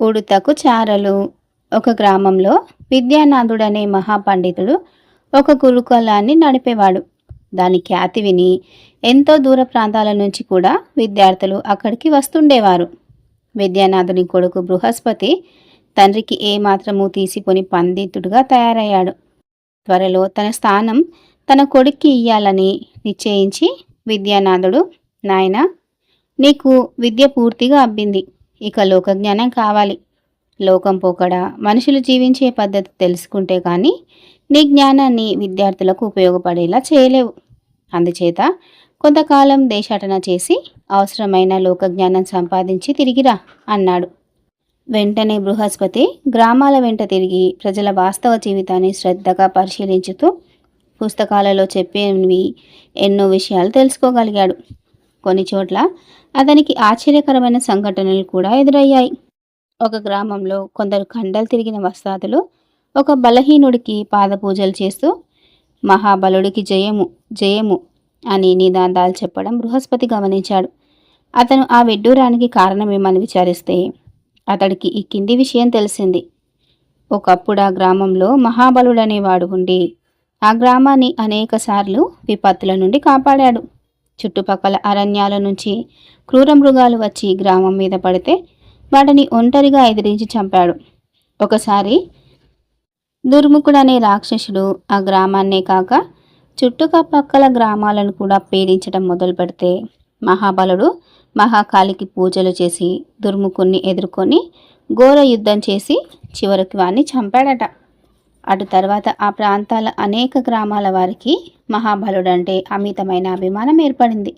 ఉడుతకు చారలు. ఒక గ్రామంలో విద్యానాథుడు అనే మహాపండితుడు ఒక గురుకులాన్ని నడిపేవాడు. దాని ఖ్యాతి విని ఎంతో దూర ప్రాంతాల నుంచి కూడా విద్యార్థులు అక్కడికి వస్తుండేవారు. విద్యానాథుని కొడుకు బృహస్పతి తండ్రికి ఏమాత్రము తీసిపోని పండితుడుగా తయారయ్యాడు. త్వరలో తన స్థానం తన కొడుక్కి ఇయ్యాలని నిశ్చయించి విద్యానాథుడు నాయనా నీకు విద్య పూర్తిగా అబ్బింది. ఇక లోకజ్ఞానం కావాలి. లోకం పోకడ మనుషులు జీవించే పద్ధతి తెలుసుకుంటే కానీ నీ జ్ఞానాన్ని విద్యార్థులకు ఉపయోగపడేలా చేయలేవు. అందుచేత కొంతకాలం దేశాటన చేసి అవసరమైన లోకజ్ఞానం సంపాదించి తిరిగిరా అన్నాడు. వెంటనే బృహస్పతి గ్రామాల వెంట తిరిగి ప్రజల వాస్తవ జీవితాన్ని శ్రద్ధగా పరిశీలించుతూ పుస్తకాలలో చెప్పేవి ఎన్నో విషయాలు తెలుసుకోగలిగాడు. కొన్ని చోట్ల అతనికి ఆశ్చర్యకరమైన సంఘటనలు కూడా ఎదురయ్యాయి. ఒక గ్రామంలో కొందరు కండలు తిరిగిన వస్తాదులు ఒక బలహీనుడికి పాదపూజలు చేస్తూ మహాబలుడికి జయము జయము అని నినాదాలు చెప్పడం బృహస్పతి గమనించాడు. అతను ఆ విడ్డూరానికి కారణమేమని విచారిస్తే అతడికి ఈ కింది విషయం తెలిసింది. ఒకప్పుడు ఆ గ్రామంలో మహాబలుడనేవాడు ఉండి ఆ గ్రామాన్ని అనేకసార్లు విపత్తుల నుండి కాపాడాడు. చుట్టుపక్కల అరణ్యాల నుంచి క్రూర మృగాలు వచ్చి గ్రామం మీద పడితే వాటిని ఒంటరిగా ఎదిరించి చంపాడు. ఒకసారి దుర్ముఖుడనే రాక్షసుడు ఆ గ్రామాన్నే కాక చుట్టుపక్కల గ్రామాలను కూడా పీడించడం మొదలు పెడితే మహాబలుడు మహాకాళికి పూజలు చేసి దుర్ముఖుణ్ణి ఎదుర్కొని ఘోర యుద్ధం చేసి చివరికి వాణ్ణి చంపాడట. అటు తర్వాత ఆ ప్రాంతాల అనేక గ్రామాల వారికి మహాబలుడంటే అమితమైన అభిమానం ఏర్పడింది.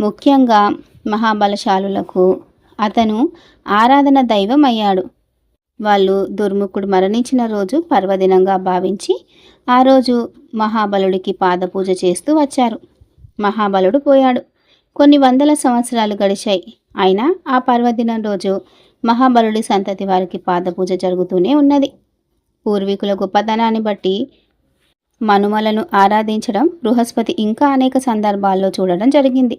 ముఖ్యంగా మహాబలశాలులకు అతను ఆరాధన దైవం అయ్యాడు వాళ్ళు దుర్ముఖుడు మరణించిన రోజు పర్వదినంగా భావించి ఆ రోజు మహాబలుడికి పాదపూజ చేస్తూ వచ్చారు. మహాబలుడు పోయాడు. కొన్ని వందల సంవత్సరాలు గడిచాయి. అయినా ఆ పర్వదినం రోజు మహాబలుడి సంతతి వారికి పాదపూజ జరుగుతూనే ఉన్నది. పూర్వీకుల గొప్పతనాన్ని బట్టి మనుమలను ఆరాధించడం బృహస్పతి ఇంకా అనేక సందర్భాల్లో చూడడం జరిగింది.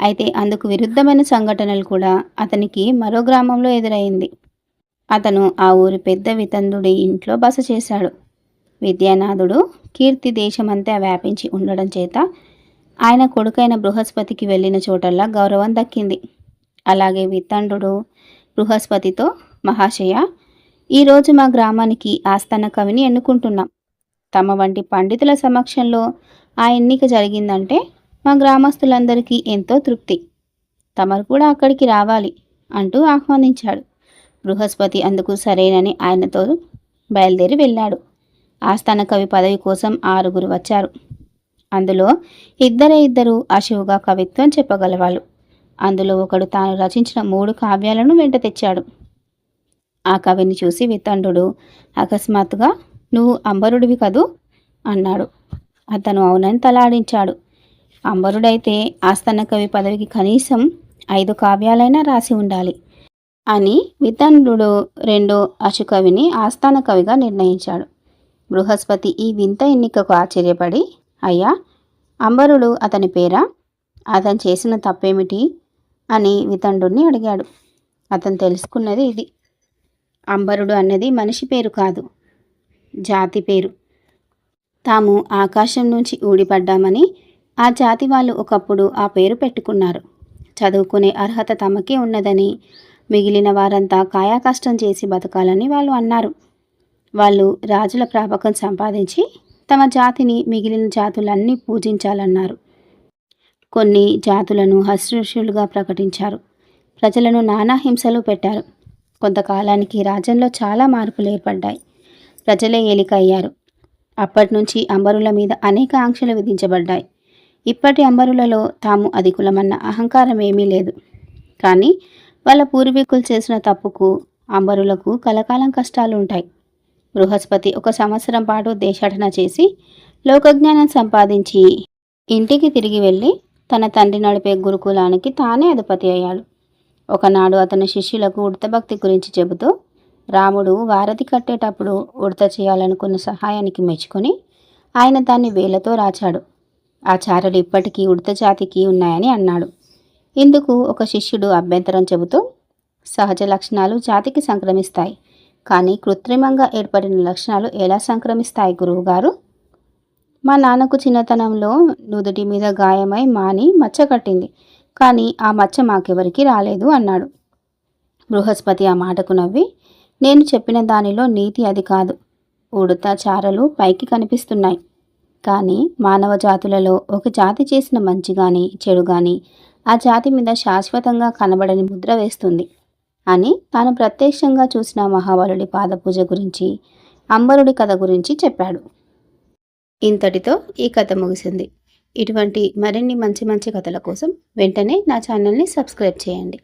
అయితే అందుకు విరుద్ధమైన సంఘటనలు కూడా అతనికి మరో గ్రామంలో ఎదురైంది. అతను ఆ ఊరి పెద్ద వితందుడి ఇంట్లో బస చేశాడు. విద్యానాథుడు కీర్తి దేశమంతా వ్యాపించి ఉండడం చేత ఆయన కొడుకైన బృహస్పతికి వెళ్ళిన చోటల్లా గౌరవం దక్కింది. అలాగే వితండు బృహస్పతితో మహాశయ ఈరోజు మా గ్రామానికి ఆస్థాన కవిని ఎన్నుకుంటున్నాం. తమ వంటి పండితుల సమక్షంలో ఆ ఎన్నిక జరిగిందంటే మా గ్రామస్తులందరికీ ఎంతో తృప్తి. తమరు కూడా అక్కడికి రావాలి అంటూ ఆహ్వానించాడు. బృహస్పతి అందుకు సరేనని ఆయనతో బయలుదేరి వెళ్ళాడు. ఆస్థాన కవి పదవి కోసం ఆరుగురు వచ్చారు. అందులో ఇద్దరే ఇద్దరు అశివుగా కవిత్వం చెప్పగలవాళ్ళు. అందులో ఒకడు తాను రచించిన మూడు కావ్యాలను వెంట తెచ్చాడు. ఆ కవిని చూసి వితండు అకస్మాత్తుగా నువ్వు అంబరుడివి కదూ? అన్నాడు. అతను అవునని తలాడించాడు. అంబరుడైతే ఆస్థాన కవి పదవికి కనీసం ఐదు కావ్యాలైనా రాసి ఉండాలి అని వితండు రెండో అశుకవిని ఆస్థాన కవిగా నిర్ణయించాడు. బృహస్పతి ఈ వింత ఎన్నికకు ఆశ్చర్యపడి అయ్యా అంబరుడు అతని పేరా? అతను చేసిన తప్పేమిటి? అని వితండుని అడిగాడు. అతను తెలుసుకున్నది ఇది. అంబరుడు అన్నది మనిషి పేరు కాదు జాతి పేరు. తాము ఆకాశం నుంచి ఊడిపడ్డామని ఆ జాతి వాళ్ళు ఒకప్పుడు ఆ పేరు పెట్టుకున్నారు. చదువుకునే అర్హత తమకే ఉన్నదని మిగిలిన వారంతా కాయాకష్టం చేసి బతకాలని వాళ్ళు అన్నారు. వాళ్ళు రాజుల ప్రాపకం సంపాదించి తమ జాతిని మిగిలిన జాతులన్నీ పూజించాలన్నారు. కొన్ని జాతులను అస్పృశ్యులుగా ప్రకటించారు. ప్రజలను నానా హింసలు పెట్టారు. కొంతకాలానికి రాజ్యంలో చాలా మార్పులు ఏర్పడ్డాయి. ప్రజలే ఏలిక అయ్యారు అప్పటి నుంచి అంబరుల మీద అనేక ఆంక్షలు విధించబడ్డాయి. ఇప్పటి అంబరులలో తాము అధికులమన్న అహంకారం ఏమీ లేదు. కానీ వాళ్ళ పూర్వీకులు చేసిన తప్పుకు అంబరులకు కలకాలం కష్టాలు ఉంటాయి బృహస్పతి ఒక సంవత్సరం పాటు దేశాటన చేసి లోకజ్ఞానం సంపాదించి ఇంటికి తిరిగి వెళ్ళి తన తండ్రి నడిపే గురుకులానికి తానే అధిపతి అయ్యాడు. ఒకనాడు అతని శిష్యులకు ఉడతభక్తి గురించి చెబుతూ రాముడు వారధి కట్టేటప్పుడు ఉడత చేయాలనుకున్న సహాయానికి మెచ్చుకొని ఆయన దాన్ని వేలతో రాచాడు. ఆ చారలు ఇప్పటికీ ఉడత జాతికి ఉన్నాయని అన్నాడు. ఇందుకు ఒక శిష్యుడు అభ్యంతరం చెబుతూ సహజ లక్షణాలు జాతికి సంక్రమిస్తాయి. కానీ కృత్రిమంగా ఏర్పడిన లక్షణాలు ఎలా సంక్రమిస్తాయి గురువుగారు? మా నాన్నకు చిన్నతనంలో నుదుటి మీద గాయమై మాని మచ్చ కట్టింది. కానీ ఆ మచ్చ మాకెవరికి రాలేదు అన్నాడు. బృహస్పతి ఆ మాటకు నవ్వి నేను చెప్పిన దానిలో నీతి అది కాదు. ఉడత చారలు పైకి కనిపిస్తున్నాయి. కానీ మానవ జాతులలో ఒక జాతి చేసిన మంచి కానీ చెడు కానీ ఆ జాతి మీద శాశ్వతంగా కనబడని ముద్ర వేస్తుంది అని తాను ప్రత్యక్షంగా చూసిన మహాబలుడి పాదపూజ గురించి అంబరుడి కథ గురించి చెప్పాడు. ఇంతటితో ఈ కథ ముగిసింది. ఇటువంటి మరిన్ని మంచి మంచి కథల కోసం వెంటనే నా ఛానల్ని సబ్స్క్రైబ్ చేయండి.